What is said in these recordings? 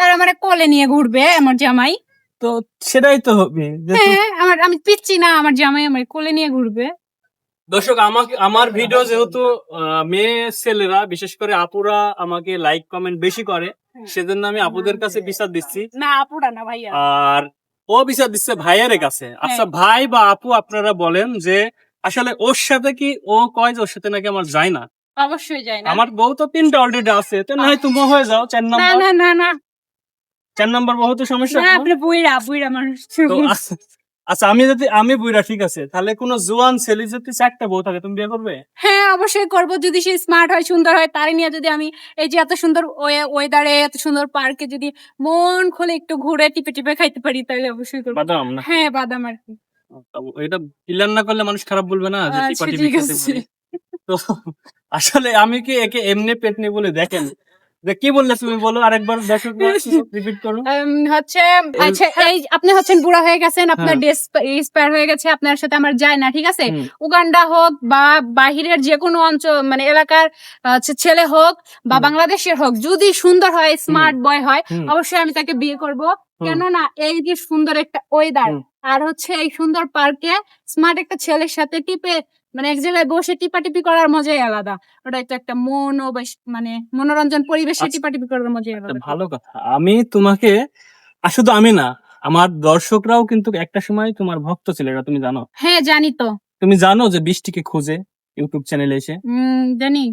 তারা আমার কোলে নিয়ে ঘুরবে আমার জামাই। তো সেটাই তো হবে যে তো- হ্যাঁ আমার আমি পিচ্ছি না আমার জামাই আমার কোলে নিয়ে ঘুরবে। দর্শক আমাকে আমার ভিডিও যেহেতু আহ, মেয়ে ছেলেরা বিশেষ করে আপুরা আমাকে লাইক কমেন্ট বেশি করে সেজন্য আমি আপুদের কাছে বিচার দিচ্ছি। না আপুরা না ভাইয়া। আর ও বিচার দিচ্ছে ভাইয়ের কাছে। আচ্ছা ভাই বা আপু আপনারা বলেন যে আসলে ওর সাথে কি ও কয় যে ওর সাথে নাকি আমার যায় না? অবশ্যই যাই না। আমার বউ তো তিনটা অলরেডি আছে তো না হয় তুমি হয়ে যাও চার না নম্বর। না না না চার নম্বর বহু তো সমস্যা না আপনি বুইরা বুইরা মানুষ। তো আচ্ছা- আচ্ছা আমি যদি আমি বুইরা ঠিক আছে। তাহলে কোন জোয়ান ছেলে যদি চারটা বউ থাকে তুমি বিয়ে করবে? হ্যাঁ অবশ্যই করব। যদি সে স্মার্ট হয় সুন্দর হয় তারে নিয়ে যদি আমি এই যে এত সুন্দর ওয়েদারে এত সুন্দর পার্কে যদি মন খুলে একটু ঘুরে টিপে টিপে খাইতে পারি তাহলে অবশ্যই করব। বাদাম না? হ্যাঁ বাদাম আর কি। এটা ক্লিয়ার না করলে মানুষ খারাপ বলবে না যে আচ্ছা, টিপা টিপি ঠিক আছে। পারি। তো আসলে আমি কি একে এমনি পেট নেই বলে? দেখেন কি বললে তুমি বলো? আরেকবার রিপিট করো হচ্ছে আচ্ছা এই আপনি হচ্ছেন বুড়া হয়ে গেছেন আপনার হ্যাঁ। ডেস এক্সপায়ার হয়ে গেছে আপনার সাথে আমার যায় না ঠিক আছে? উগান্ডা হোক বা বাহিরের যে কোনো অঞ্চল মানে এলাকার ছেলে হোক বা বাংলাদেশের হোক যদি সুন্দর হয় স্মার্ট বয় হয় অবশ্যই আমি তাকে বিয়ে করব। কেননা এই যে সুন্দর একটা ওয়েদার আর হচ্ছে এই সুন্দর পার্কে স্মার্ট একটা ছেলের সাথে টিপে মানে এক জায়গায় বসে টিপাটিপি করার মজাই আলাদা। ওটা তো একটা মন ও মানে মনোরঞ্জন পরিবেশে আচ্ছা। টিপাটিপি করার মজাই আলাদা। ভালো কথা। আমি তোমাকে শুধু আমি না আমার দর্শকরাও কিন্তু একটা সময় তোমার ভক্ত ছিল এটা তুমি জানো? হ্যাঁ জানি তো। তুমি জানো যে বৃষ্টিকে খুঁজে ইউটিউব চ্যানেলে এসে? জানি।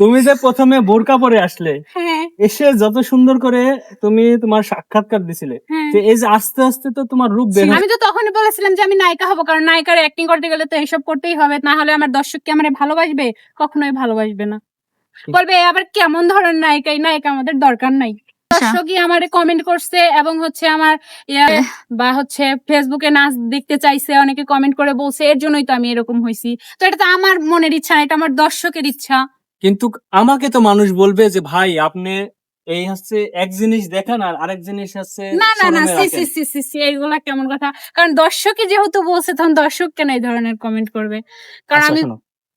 তুমি যে প্রথমে বোরকা পরে আসলে হ্যাঁ এসে যত সুন্দর করে তুমি তোমার সাক্ষাৎকার দিছিলে হ্যাঁ। যে এই যে আস্তে আস্তে তো তোমার রূপ বের আমি তো তখনই বলেছিলাম যে আমি নায়িকা হব কারণ নায়িকার অ্যাক্টিং করতে গেলে তো এইসব করতেই হবে না হলে আমার দর্শক কি আমার ভালোবাসবে? কখনোই ভালোবাসবে না। বলবে আবার কেমন ধরনের নায়িকা নায়িকা আমাদের দরকার নাই। দর্শকই আমারে কমেন্ট করছে এবং হচ্ছে আমার বা হচ্ছে ফেসবুকে নাচ দেখতে চাইছে অনেকে কমেন্ট করে বলছে এর জন্যই তো আমি এরকম হয়েছি তো এটা তো আমার মনের ইচ্ছা না এটা আমার দর্শকের ইচ্ছা। কিন্তু আমাকে তো মানুষ বলবে যে ভাই আপনি এই হচ্ছে এক জিনিস দেখেন আর আরেক জিনিস হচ্ছে না না না সি সি সি সি সি এইগুলা কেমন কথা? কারণ দর্শকই যেহেতু বলছে তখন দর্শক কেন এই ধরনের কমেন্ট করবে? কারণ আচ্ছা, আমি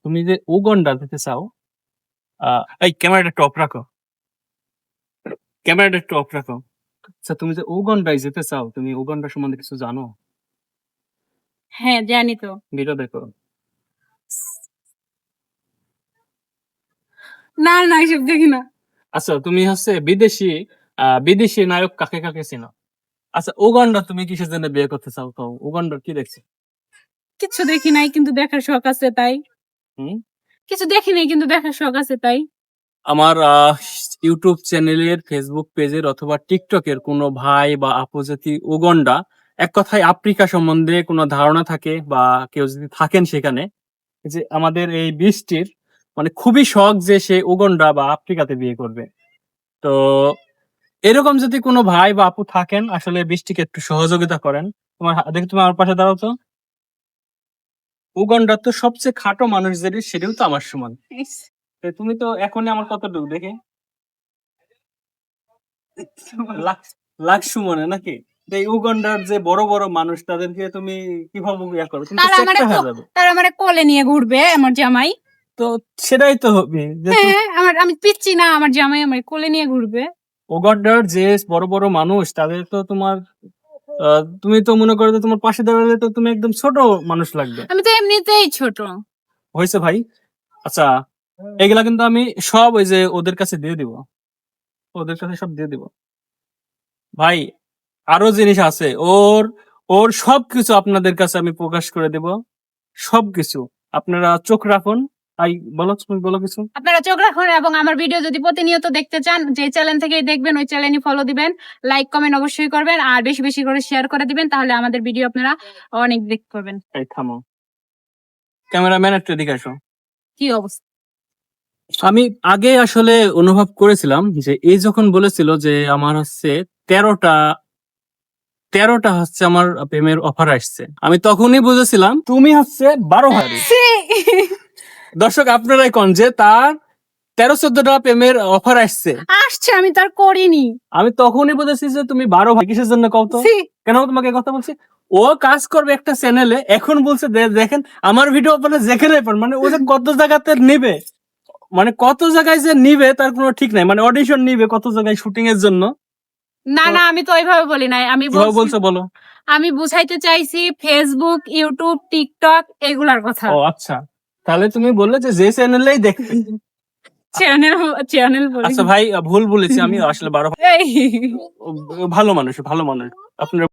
তুমি যে উগন্ডা যেতে চাও আহ, এই ক্যামেরাটা অফ রাখো। ক্যামেরাটা অফ রাখো। আচ্ছা তুমি যে উগন্ডায় যেতে চাও তুমি উগন্ডা সম্বন্ধে কিছু জানো? হ্যাঁ জানি তো। ভিডিও দেখো। না না এসব দেখি না। আচ্ছা তুমি হচ্ছে বিদেশি বিদেশি নায়ক কাকে কাকে চিনো? আচ্ছা উগান্ডা তুমি কিসের জন্য বিয়ে করতে চাও? তো উগান্ডার কি দেখছি? কিছু দেখি নাই কিন্তু দেখার শখ আছে তাই। হুম? কিছু দেখি নাই কিন্তু দেখার শখ আছে তাই। আমার ইউটিউব চ্যানেলের ফেসবুক পেজের অথবা টিকটকের কোনো ভাই বা আপু যদি উগন্ডা এক কথায় আফ্রিকা সম্বন্ধে কোনো ধারণা থাকে বা কেউ যদি থাকেন সেখানে যে আমাদের এই বৃষ্টির মানে খুবই শখ যে সে উগন্ডা বা আফ্রিকাতে বিয়ে করবে। তো এরকম যদি কোনো ভাই বা আপু থাকেন আসলে বৃষ্টিকে একটু সহযোগিতা করেন। তোমার দেখি তুমি আমার পাশে দাঁড়াও তো। উগন্ডার তো সবচেয়ে খাটো মানুষ যেটি সেটাও তো আমার সমান। তুমি তো এখনই আমার কতটুকু দেখে? লাখ সুমনে নাকি? এই উগান্ডার যে বড় বড় মানুষ তাদেরকে তুমি কীভাবে ইয়া করো? তুমি তো তারা হয়ে যাবে। তারা আমার কোলে নিয়ে ঘুরবে আমার জামাই। তো সেটাই তো হবে যে তো- হ্যাঁ আমার আমি পিচ্ছি না আমার জামাই আমার কোলে নিয়ে ঘুরবে। উগান্ডার যে বড় বড় মানুষ তাদের তো তোমার আহ, তুমি তো মনে করো যে তোমার পাশে দাঁড়ালে তো তুমি একদম ছোট মানুষ লাগবে। আমি তো এমনিতেই ছোট। হয়েছে ভাই? আচ্ছা এগুলা কিন্তু আমি সব ওই যে ওদের কাছে দিয়ে দিব। ওদের কাছে সব দিয়ে দিব। ভাই আরও জিনিস আছে। ওর ওর সবকিছু আপনাদের কাছে আমি প্রকাশ করে দেব। সবকিছু। আপনারা চোখ রাখুন। তাই বলো তুমি বলো কিছু। আপনারা চোখ রাখুন এবং আমার ভিডিও যদি প্রতিনিয়ত দেখতে চান যে চ্যানেল থেকেই দেখবেন ওই চ্যানেলই ফলো দিবেন লাইক কমেন্ট অবশ্যই করবেন আর বেশি বেশি করে শেয়ার করে দিবেন তাহলে আমাদের ভিডিও আপনারা অনেক দেখতে পাবেন এই থামো। ক্যামেরাম্যান একটু এদিকে আসো। কি অবস্থা? আমি আগে আসলে অনুভব করেছিলাম যে এই যখন বলেছিল যে আমার হচ্ছে তেরোটা তেরোটা হচ্ছে আমার প্রেমের অফার আসছে আমি তখনই বুঝেছিলাম তুমি হচ্ছে বারো হাজার। দর্শক আপনারাই কন যে তার তেরো চোদ্দটা প্রেমের অফার আসছে। আসছে আমি তার করিনি। আমি তখনই বুঝেছি যে তুমি বারো ভাই কিসের জন্য কও তো? কেন তোমাকে কথা বলছি? ও কাজ করবে একটা চ্যানেলে এখন বলছে দেখেন আমার ভিডিও আপনারা যেখানে পান মানে ও যে কত জায়গাতে নিবে মানে কত জায়গায় যে নিবে তার কোনো ঠিক নাই মানে অডিশন নিবে কত জায়গায় শুটিং এর জন্য। না না আমি তো ওইভাবে বলি নাই আমি বলছো বলো? আমি বুঝাইতে চাইছি ফেসবুক ইউটিউব টিকটক এগুলার কথা। ও আচ্ছা। তাহলে তুমি বললে যে যে চ্যানেলেই দেখ চ্যানেল চ্যানেল আচ্ছা ভাই ভুল বলেছি আমি আসলে বারো ভালো মানুষ ভালো মানুষ। আপনার